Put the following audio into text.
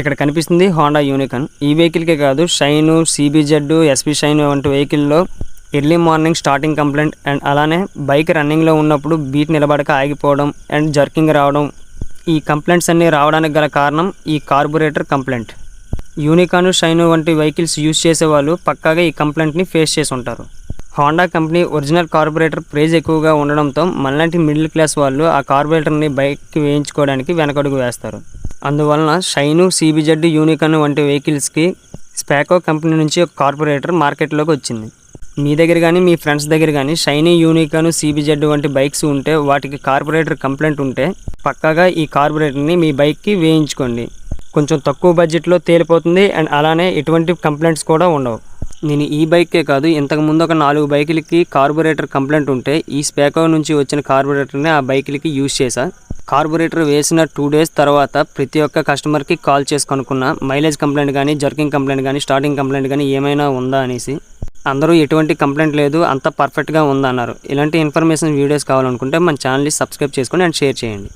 ఇక్కడ కనిపిస్తుంది Honda unicorn ఈ వెహికల్కే కాదు షైన్ సిబిజెడ్ ఎస్పీ షైన్ వంటి వెహికల్లో early morning starting complaint and అలానే బైక్ రన్నింగ్లో ఉన్నప్పుడు బీట్ నిలబడక ఆగిపోవడం అండ్ జర్కింగ్ రావడం. ఈ కంప్లైంట్స్ అన్నీ రావడానికి గల కారణం ఈ కార్బొరేటర్ కంప్లైంట్ యూనికాను షైను వంటి వెహికల్స్ యూజ్ చేసేవాళ్ళు పక్కాగా ఈ కంప్లైంట్ని ఫేస్ చేసి ఉంటారు. Honda company original carburettor price ఎక్కువగా ఉండడంతో మనలాంటి మిడిల్ క్లాస్ వాళ్ళు ఆ కార్బొరేటర్ని బైక్ వేయించుకోవడానికి వెనకడుగు వేస్తారు. అందువలన షైను సిబిజెడ్ యూనికాన్ వంటి వెహికల్స్కి స్పాకో కంపెనీ నుంచి ఒక కార్పొరేటర్ మార్కెట్లోకి వచ్చింది. మీ దగ్గర కానీ మీ ఫ్రెండ్స్ దగ్గర కానీ షైనీ యూనికాన్ సిబిజెడ్ వంటి బైక్స్ ఉంటే వాటికి కార్పొరేటర్ కంప్లైంట్ ఉంటే పక్కాగా ఈ కార్పొరేటర్ని మీ బైక్కి వేయించుకోండి. కొంచెం తక్కువ బడ్జెట్లో తేలిపోతుంది అండ్ అలానే ఎటువంటి కంప్లైంట్స్ కూడా ఉండవు. నేను ఈ బైకే కాదు ఇంతకు ముందు ఒక నాలుగు బైకులకి కార్బొరేటర్ కంప్లైంట్ ఉంటే ఈ స్పేకో నుంచి వచ్చిన కార్బొరేటర్ని ఆ బైకులకి యూజ్ చేశా. కార్బొరేటర్ వేసిన టూ డేస్ తర్వాత ప్రతి ఒక్క కస్టమర్కి కాల్ చేసి కనుక్కున్న మైలేజ్ కంప్లైంట్ కానీ జర్కింగ్ కంప్లైంట్ కానీ స్టార్టింగ్ కంప్లైంట్ కానీ ఏమైనా ఉందా అనేసి. అందరూ ఎటువంటి కంప్లైంట్ లేదు అంత పర్ఫెక్ట్గా ఉందన్నారు. ఇలాంటి ఇన్ఫర్మేషన్ వీడియోస్ కావాలనుకుంటే మన ఛానల్ని సబ్స్క్రైబ్ చేసుకొని అండ్ షేర్ చేయండి.